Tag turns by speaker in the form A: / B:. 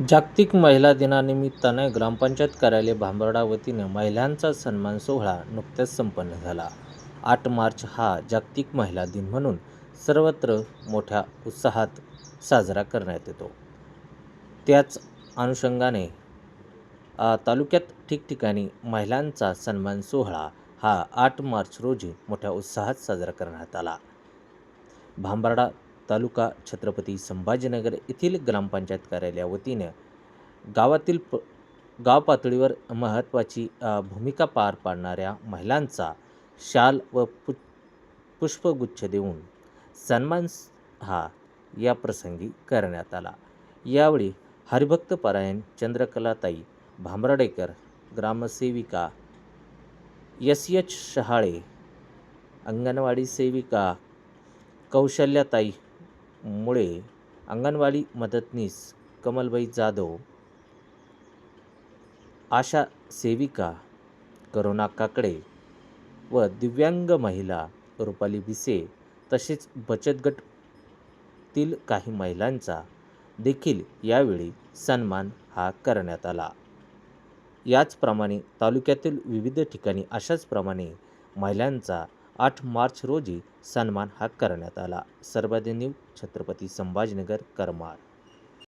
A: जागतिक महिला दिनानिमित्तानं ग्रामपंचायत कार्यालय भांबर्डा वतीनं महिलांचा सन्मान सोहळा नुकताच संपन्न झाला. आठ मार्च हा जागतिक महिला दिन म्हणून सर्वत्र मोठ्या उत्साहात साजरा करण्यात येतो. त्याच अनुषंगाने तालुक्यात ठिकठिकाणी महिलांचा सन्मान सोहळा हा आठ मार्च रोजी मोठ्या उत्साहात साजरा करण्यात आला. भांबर्डा तालुका छत्रपती संभाजीनगर येथील ग्रामपंचायत कार्यालयावतीनं गावातील प गाव पातळीवर महत्त्वाची भूमिका पार पाडणाऱ्या महिलांचा शाल व पु पुष्पगुच्छ देऊन सन्मान हा या प्रसंगी करण्यात आला. यावेळी हरिभक्तपरायण चंद्रकलाताई भांबराडेकर ग्रामसेविका एस. एच. शहाळे, अंगणवाडी सेविका कौशल्याताई मुळे, अंगणवाडी मदतनीस कमलबाई जाधव, आशा सेविका करुणा काकडे व दिव्यांग महिला रुपाली भिसे तसेच बचत गटतील काही महिलांचा देखील यावेळी सन्मान हा करण्यात आला. याचप्रमाणे तालुक्यातील विविध ठिकाणी अशाच प्रमाणे महिलांचा आठ मार्च रोजी सन्मान हा करण्यात आला. सर्वदी न्यूज छत्रपती संभाजीनगर करमाळ